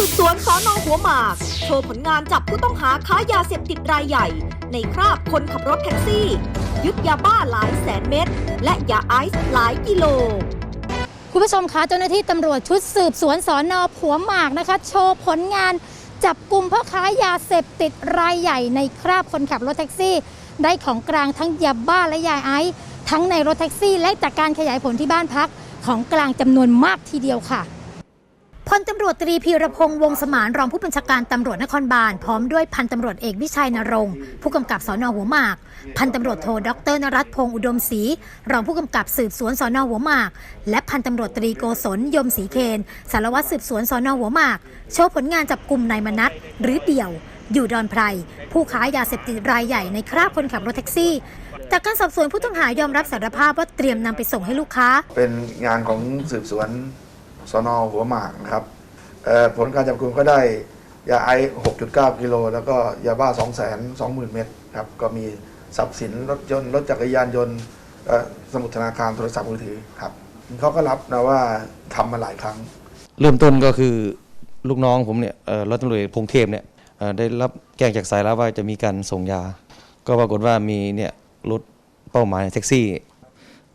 สืบสวนสอนอหัวหมาก โชว์ผลงานจับผู้ต้องหาค้ายาเสพติดรายใหญ่ ในคราบคนขับรถแท็กซี่ ยึดยาบ้าหลายแสนเม็ดและยาไอซ์หลายกิโลคุณผู้ชมคะเจ้าหน้าที่ตำรวจชุดสืบสวนสอนอผัวหมากนะคะ โชว์ผลงานจับกลุ่มพ่อค้ายาเสพติดรายใหญ่ในคราบคนขับรถแท็กซี่ ได้ของกลางทั้งยาบ้าและยาไอซ์ทั้งในรถแท็กซี่ และจากการขยายผลที่บ้านพักของกลางจำนวนมากทีเดียวค่ะ ลตำรวจตรีพีรพงษ์วงสมานรองผู้บัญชาการตำรวจนครบาลพร้อมด้วยพันตำรวจเอกวิชัยนรงค์ผู้กำกับสอนอหัวหมาก พันตำรวจโทดรนรัตพงศ์อุดมศรีรองผู้กำกับสืบสวนสอนอหัวหมาก และพันตำรวจตรีโกศลยมศรีเคนสารวัตรสืบสวนสอนอหัวหมาก โชว์ผลงานจับกลุ่มนายมนัทหรือเดี่ยว อยู่ดอนไพรผู้ค้ายาเสพติดรายใหญ่ในคราบคนขับรถแท็กซี่จากการสอบสวนผู้ต้องหายอมรับสารภาพว่าเตรียมนำไปส่งให้ลูกค้า เป็นงานของสืบสวน สนหัวหมากนะครับผลการจับกุมก็ได้ยาไอซ์6.9 กิโล แล้วก็ยาบ้า 2 2 0 0 0 0 เม็ดครับ ก็มีทรัพย์สินรถยนต์รถจักรยานยนต์สมุดธนาคารโทรศัพท์มือถือครับเขาก็รับนะว่าทำมาหลายครั้ง เริ่มต้นก็คือลูกน้องผมเนี่ยร้อยตำรวจพงเทพเนี่ยได้รับแจ้งจากสายลับว่าจะมีการส่งยา ก็ปรากฏว่ามีเนี่ยรถเป้าหมายแท็กซี่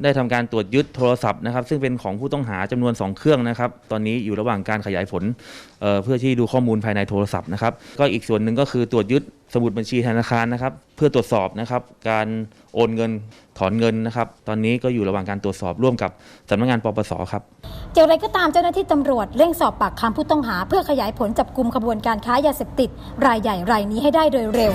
ได้ทำการตรวจยึดโทรศัพท์นะครับ ซึ่งเป็นของผู้ต้องหาจำนวน 2 เครื่องนะครับ ตอนนี้อยู่ระหว่างการขยายผลเอ่อเพื่อที่ดูข้อมูลภายในโทรศัพท์นะครับ ก็อีกส่วนหนึ่งก็คือตรวจยึดสมุดบัญชีธนาคารนะครับ เพื่อตรวจสอบนะครับ การโอนเงินถอนเงินนะครับ ตอนนี้ก็อยู่ระหว่างการตรวจสอบร่วมกับสำนักงานปปสครับ อย่างไรก็ตามเจ้าหน้าที่ตำรวจเร่งสอบปากคำผู้ต้องหา เพื่อขยายผลจับกลุ่มขบวนการค้ายาเสพติด รายใหญ่รายนี้ให้ได้โดยเร็ว